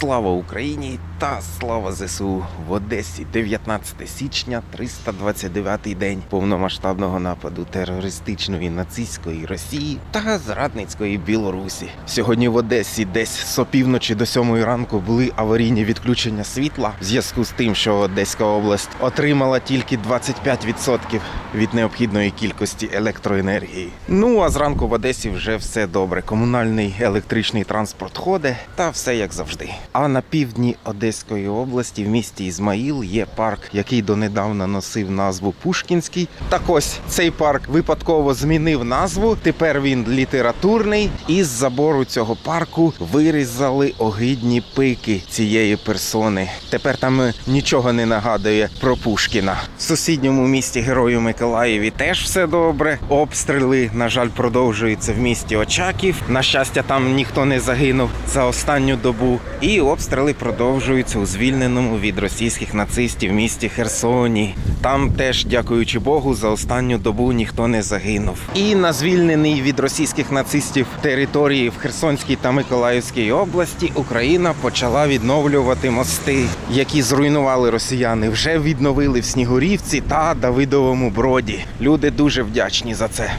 Слава Україні та слава ЗСУ в Одесі, 19 січня, 329-й день повномасштабного нападу терористичної нацистської Росії та зрадницької Білорусі. Сьогодні в Одесі, десь з опівночі до сьомої ранку, були аварійні відключення світла в зв'язку з тим, що Одеська область отримала тільки 25% від необхідної кількості електроенергії. Ну а зранку в Одесі вже все добре. Комунальний електричний транспорт ходить та все як завжди. А на півдні Одеської області, в місті Ізмаїл, є парк, який донедавна носив назву Пушкінський. Так ось цей парк випадково змінив назву. Тепер він літературний. І з забору цього парку вирізали огидні пики цієї персони. Тепер там нічого не нагадує про Пушкіна. В сусідньому місті Герою Миколаєві теж все добре. Обстріли, на жаль, продовжуються в місті Очаків. На щастя, там ніхто не загинув за останню добу. Обстріли продовжуються у звільненому від російських нацистів місті Херсоні. Там теж, дякуючи Богу, за останню добу ніхто не загинув. І на звільненій від російських нацистів території в Херсонській та Миколаївській області Україна почала відновлювати мости, які зруйнували росіяни. Вже відновили в Снігурівці та Давидовому Броді. Люди дуже вдячні за це.